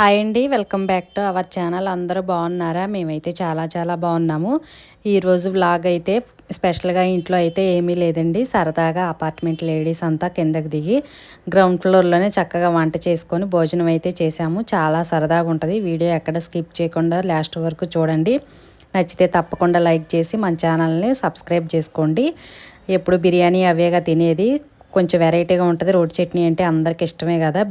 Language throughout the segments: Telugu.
హాయ్ అండి welcome back to our channel. అందరూ బాగున్నారా? మేమైతే చాలా చాలా బాగున్నాము. ఈరోజు వ్లాగ్ అయితే స్పెషల్గా ఇంట్లో అయితే ఏమీ లేదండి. సరదాగా అపార్ట్మెంట్ లేడీస్ అంతా కిందకి దిగి గ్రౌండ్ ఫ్లోర్లోనే చక్కగా వంట చేసుకొని భోజనం అయితే చేసాము చాలా సరదాగా ఉంటుంది. వీడియో ఎక్కడ స్కిప్ చేయకుండా లాస్ట్ వరకు చూడండి. నచ్చితే తప్పకుండా లైక్ చేసి మన ఛానల్ని సబ్స్క్రైబ్ చేసుకోండి. ఎప్పుడు బిర్యానీ అవేగా తినేది కొంచెం వెరైటీగా ఉంటుంది. రోడ్ చట్నీ అంటే అందరికి ఇష్టమే కదా.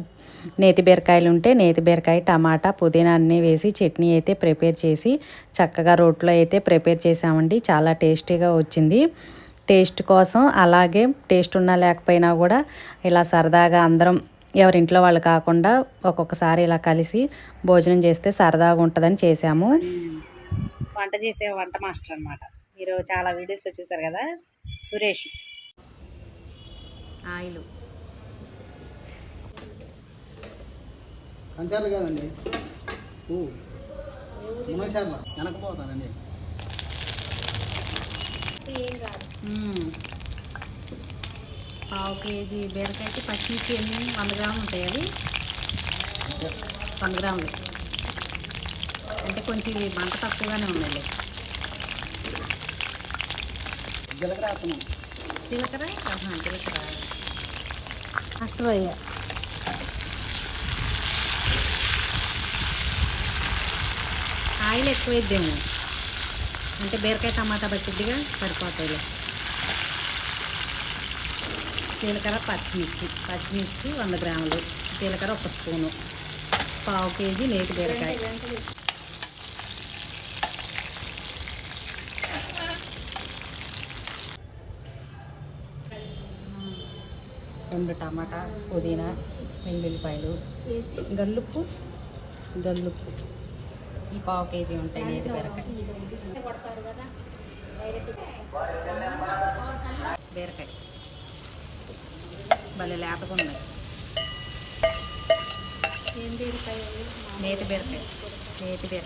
నేతి బీరకాయలు ఉంటే నేతి బీరకాయ టమాటా పుదీనా అన్నీ వేసి చట్నీ అయితే ప్రిపేర్ చేసి చక్కగా రోట్లో అయితే ప్రిపేర్ చేసామండి. చాలా టేస్టీగా వచ్చింది. టేస్ట్ కోసం అలాగే టేస్ట్ ఉన్నా లేకపోయినా కూడా ఇలా సరదాగా అందరం ఎవరింట్లో వాళ్ళు కాకుండా ఒక్కొక్కసారి ఇలా కలిసి భోజనం చేస్తే సరదాగా ఉంటుందని చేసాము. వంట చేసే వంట మాస్టర్ అనమాట మీరు చాలా వీడియోస్లో చూసారు కదా? సురేష్. ఆయిల్. కంచాలు కాదండి. ఓ మునగశాల వెనకపోతానండి పావు కేజీ బీరకాయకి పచ్చిమిర్చి ఎన్ని వంద గ్రాములు ఉంటాయి అవి. వంద గ్రాములు. అంటే కొంచెం ఇవి మంట తక్కువగానే ఉన్నాయి జీలకర్ర జీలకర్ర? జీలకర్ర. అట్టువయ్య ఆయిల్ ఎక్కువ వేద్దాము అంటే బీరకాయ టమాటా పట్టిద్దిగా సరిపోతాయిలే. జీలకర్ర పచ్చిమిర్చి పచ్చిమిర్చి వంద గ్రాములు జీలకర్ర ఒక స్పూను పావు కేజీ నేటి బీరకాయ. రెండు టమాటా పుదీనా వెల్లుల్లిపాయలు గల్లుప్పు గల్లుప్పు. ఈ పావు కేజీ ఉంటాయి నేతి బీరకాయ బీరకాయ. భలే లేతగా ఉన్నాయి. నేతి బీరకాయ. నేతి బీరకాయ.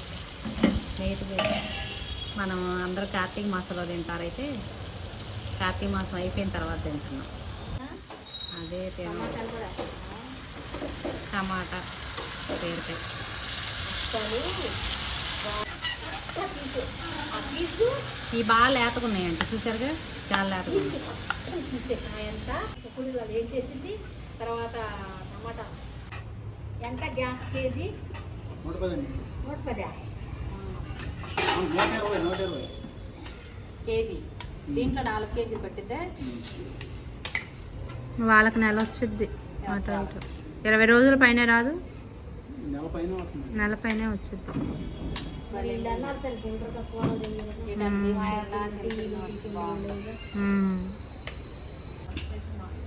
నేతి బీరకాయ. మనం అందరూ కార్తీక మాసంలో తింటారైతే కార్తీక మాసం అయిపోయిన తర్వాత తింటున్నాం. అదే తిన టమాటా బీరకాయ. ఈ బాగా లేతగా ఉన్నాయంట చూసారుగా? చాలా ఎంత ఇప్పుడు ఏం చేసింది తర్వాత టమాటా. ఎంత గ్యాస్ కేజీ? నూట పదా నూట ఇరవై కేజీ. దీంట్లో నాలుగు కేజీలు పట్టిద్దే. వాళ్ళకి నెల అటు ఇటు ఇరవై రోజుల పైన రాదు? నెల పైన వస్తుంది.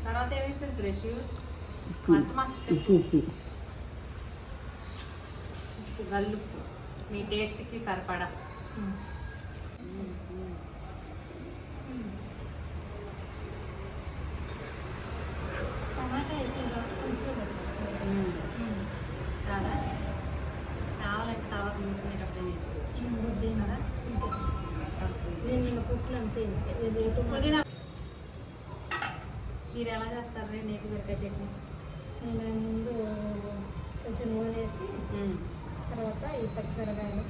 తర్వాత ఉప్పు. గల్లుప్పు. మీ టేస్ట్కి సరిపడా చాలా కావాలంటే తర్వాత నింపుకునేటప్పుడు చేసుకోవచ్చు కదా? కుట్లు అంతే ఇది ఇటు పుదీనా మీరు ఎలా చేస్తారు రే నేతి బీరకాయ చట్నీ? నేను ముందు కొంచెం నూనె వేసి తర్వాత ఈ పచ్చిమిరకాయలు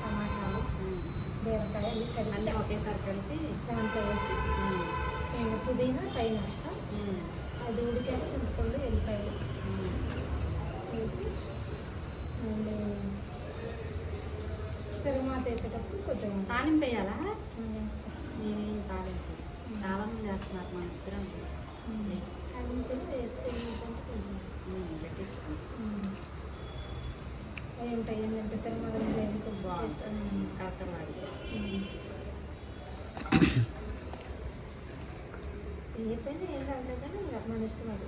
టమాటాలు బీరకాయ అన్ని ఒకేసారి కలిపి దాంట్లో వేసి నేను పుదీనా పైన వేస్తా. అది ఉడికాక చింతపండు ఎల్లిపాయలు వేసి మళ్ళీ తిరుమాత వేసేటప్పుడు కొంచెం తాలింపు వేయాలా? నేనేం తాలింపు చాలా మంది చేస్తున్నారు మన ఇద్దరం. అవి ఉంటాయి ఏంటంటే తిరుమల. ఏ పైన ఏం కాదు కానీ ఇంకా మన ఇష్టం అది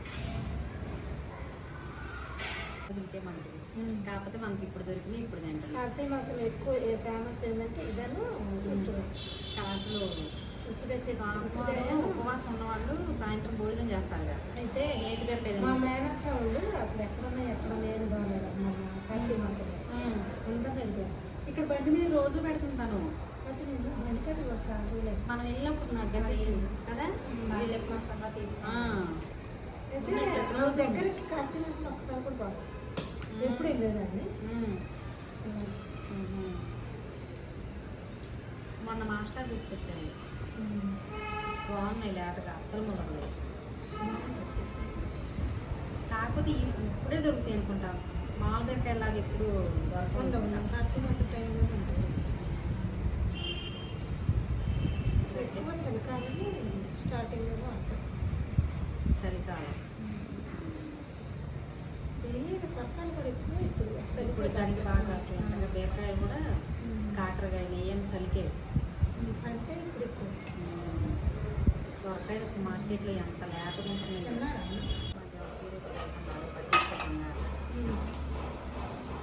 తింటే మంచిది. కాకపోతే మనకి ఇప్పుడు దొరికినాయి ఇప్పుడు తింటాం కార్తీక మాసం ఎక్కువ ఫేమస్ ఏంటంటే ఇదను ఇష్టమే ఉపవాసం ఉన్న వాళ్ళు సాయంత్రం భోజనం చేస్తారు కదా అయితే మా. మేనత్త వాళ్ళు అసలు ఎక్కడున్నా ఎక్కడ బాగాలేదు ఇక్కడ బండి మీద రోజు పెడుతుంటాను. మనం వెళ్ళినప్పుడు నాకు కదా? వీళ్ళు ఎక్కువ సభ తీసుకు. ఆ. అయితే రోజు దగ్గరికి కార్తీక మాసం ఒకసారి కూడా బాగా ఎప్పుడు మొన్న మాస్టర్ తీసుకొచ్చాను బాగున్నాయి లేతగా అస్సలు కాకపోతే ఇప్పుడే దొరుకుతాయి అనుకుంటా. మామూలుగా వెళ్ళాలి ఎప్పుడు దొరకకుండా ఎక్కువ చలికాలం స్టార్టింగ్లో చలికాలం. చొక్కాలు కూడా ఎక్కువ ఇప్పుడు. ఇప్పుడు చలికి బాగా బీరకాయలు కూడా కాకరకాయలు ఏం చలికే. అసలు మార్కెట్లో ఎంత.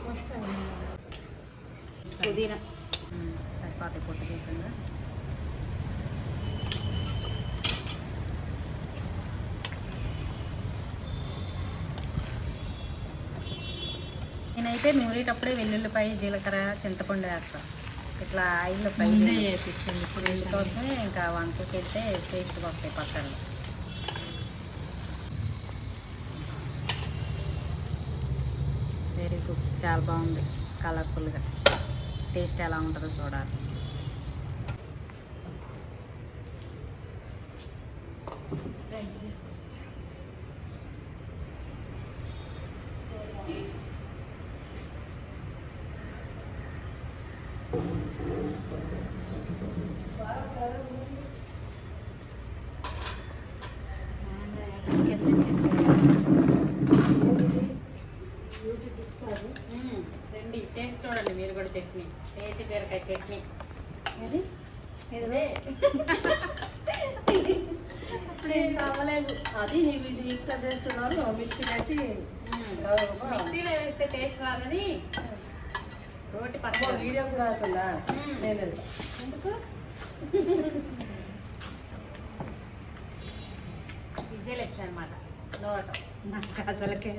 వస్తాయి. పుదీనా. సరిపోతాయి పొట్టు తీసిందా నేనైతే నూరేటప్పుడే వెల్లుల్లిపాయ జీలకర్ర చింతపండు వేస్తా. ఇట్లా ఆయిల్ ఫ్రై కోసమే ఇంకా వంటకి వెళ్తే టేస్ట్ వస్తాయి పక్కన వెరీ గుడ్ చాలా బాగుంది. కలర్ఫుల్గా టేస్ట్ ఎలా ఉంటుందో చూడాలి. రండి టేస్ట్ చూడండి మీరు కూడా చట్నీ. నేతి బీరకాయ చట్నీ. అది ఇదే. ఇప్పుడేం కావలేదు. అది నీవు ఇది చేస్తున్నారు మిక్సీ వేసి. మిక్సీలో వేస్తే టేస్ట్ రాదని రోటి పక్కన వీడియో కూడా అవుతుందా మ్మ్. నేను. ఎందుకు? విజయలక్ష్మి అనమాట నాకు అసలుకే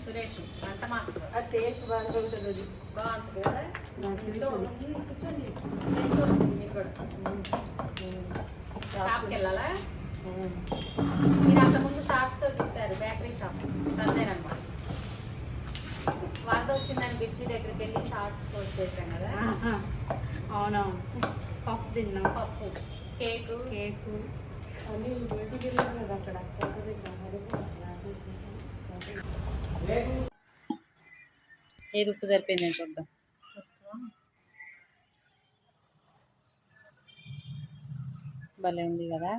సురేష్ వంట మాస్టర్ ఆ టేస్ట్ బాగా ఉంటుంది అది బాగుంటుంది. షాప్కి వెళ్ళాలా మీరు అంతకుముందు షాప్స్తో చూశారు బేకరీ షాప్ తనదేనమాట వాళ్ళతో వచ్చిందని బిర్చి దగ్గరికి వెళ్ళి షార్ట్స్ పోస్ట్ చేశాం కదా అవునవును. పప్పు తిన్నాం. పప్పు కేకు. కేకు. ఏది ఉప్పు సరిపోయింది చూద్దాం. భలే ఉంది కదా?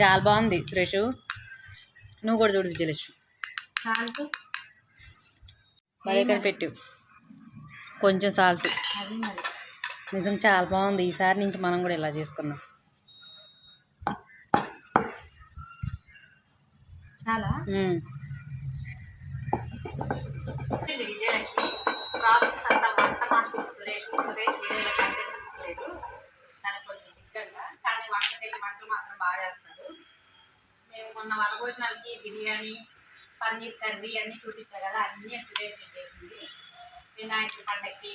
చాలా బాగుంది సురేష్. నువ్వు కూడా చూడు విజయలక్ష్మి. భలే కనిపెట్టు. కొంచెం సాల్ట్. అది మరి నిజం చాలా బాగుంది. ఈసారి నుంచి మనం కూడా ఇలా చేసుకున్నాం చాలా. విజయలక్ష్మి? ప్రాసెస్ అంతా వంట మాస్టర్ సురేష్ సురేష్ వీడియోలో కనిపించట్లేదు. తనకు కొంచెం సిగ్గంగా కానీ వంటకి వెళ్ళి వంటలు మాత్రం బాగా చేస్తాడు. మేము మొన్న బిర్యానీ పన్నీర్ కర్రీ అన్నీ చూపించా కదా. అన్నీ సురేష్ చేసింది. వినాయకుడి పండగకి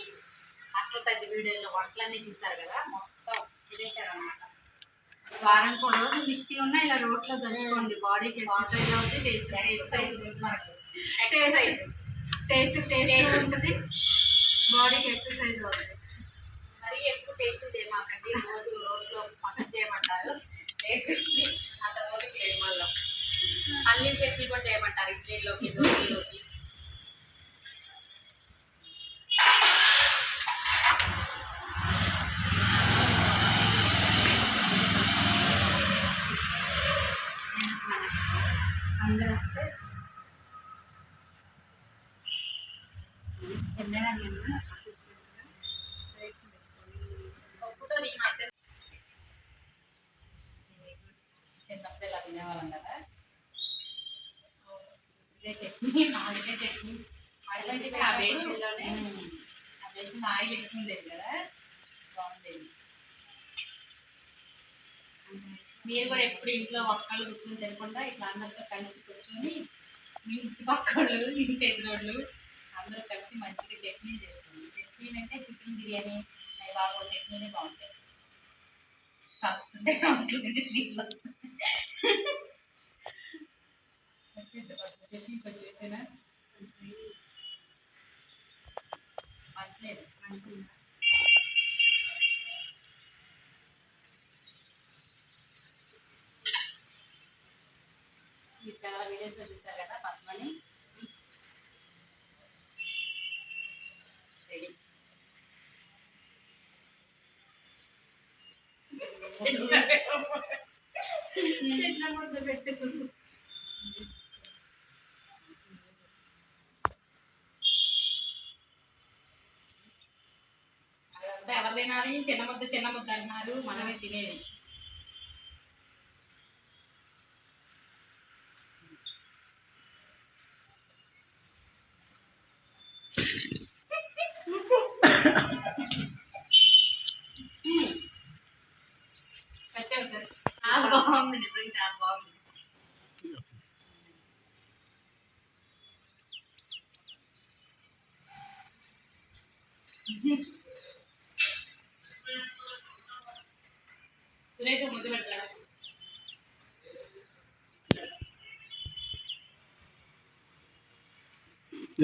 అట్ల తగ్గి వీడియోలో వంటలన్నీ చూసారు కదా? మొత్తం అనమాట వారానికి ఒక రోజు మిక్సీ ఉన్నా ఇలా రోట్లో దంచుకోండి. బాడీకి ఎక్సర్సైజ్ అవుతుంది టేస్ట్ టేస్ట్ మనకు టేస్ట్ టేస్ట్ టేస్ట్. ఉంటుంది. బాడీకి ఎక్సర్సైజ్ అవుతుంది మరీ ఎక్కువ టేస్ట్ చేయమాకండి. రోజు రోడ్లో పక్కన చేయమంటారు. లేదు అంత ఓపిక లేదు మళ్ళీ. పల్లీల చట్నీ కూడా చేయమంటారు. ఇడ్లీలోకి దోశలోకి అందరూ వస్తే ఎన్నైనా ఒప్పుతో ఈ మధ్య చిన్నప్పుడు ఇలా తినేవాళ్ళం కదా ఇదే చట్నీ నాలుగే చట్నీ అట్లాంటివి ఆ బేషన్లోనే? ఆ బేషన్ ఆయిల్ ఎక్కువ ఉండేది కదా మీరు కూడా ఎప్పుడు ఇంట్లో ఒక్కళ్ళు కూర్చొని తినకుండా ఇట్లా అందరితో కలిసి కూర్చొని ఇంటి పక్కళ్ళు ఇంటి ఎదురోళ్ళు అందరూ కలిసి మంచిగా చట్నీ చేస్తుంది చట్నీ అంటే చికెన్ బిర్యానీ అవి బాగా చట్నీనే బాగుంటాయి. కాకుంటే ఉంటుంది చట్నీలో కొంచెం పర్లేదు అనుకుంటా చూస్తారు కదా పద్మని? రెడీ ఎట్లా ముద్ద పెట్టు అదంతా చిన్న ముద్ద చిన్న ముద్ద అన్నారు మనమే తినేది. బాగుంది. నిజంగా చాలా బాగుంది. సురేష్ పెడతారా?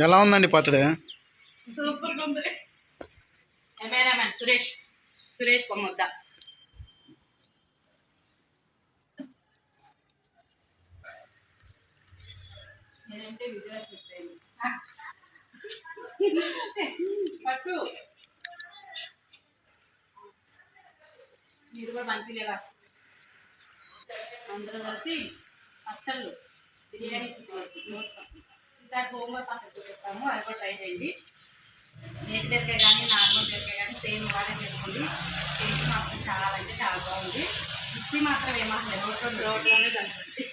ఎలా ఉందండి పచ్చడి? సూపర్ ఉంది. కెమెరామెన్ సురేష్. సురేష్ ఒక నేనంటే విజయలక్ష్మి ప్రేమి. పట్టు. మీరు కూడా మంచిగా అందరూ కలిసి పచ్చళ్ళు బిర్యానీ చికెన్ ఈసారి గోంగూర పచ్చడి చూపిస్తాము అది కూడా ట్రై చేయండి. నేతి బీరకాయ కానీ నార్మల్ బీరకాయ కానీ సేమ్ అలాగే చేసుకోండి. టేస్ట్ మాత్రం చాలా అంటే చాలా బాగుంది. మిక్సీ మాత్రం ఏమాత్రం రోడ్లో రోడ్లోనే కలుపుతుంది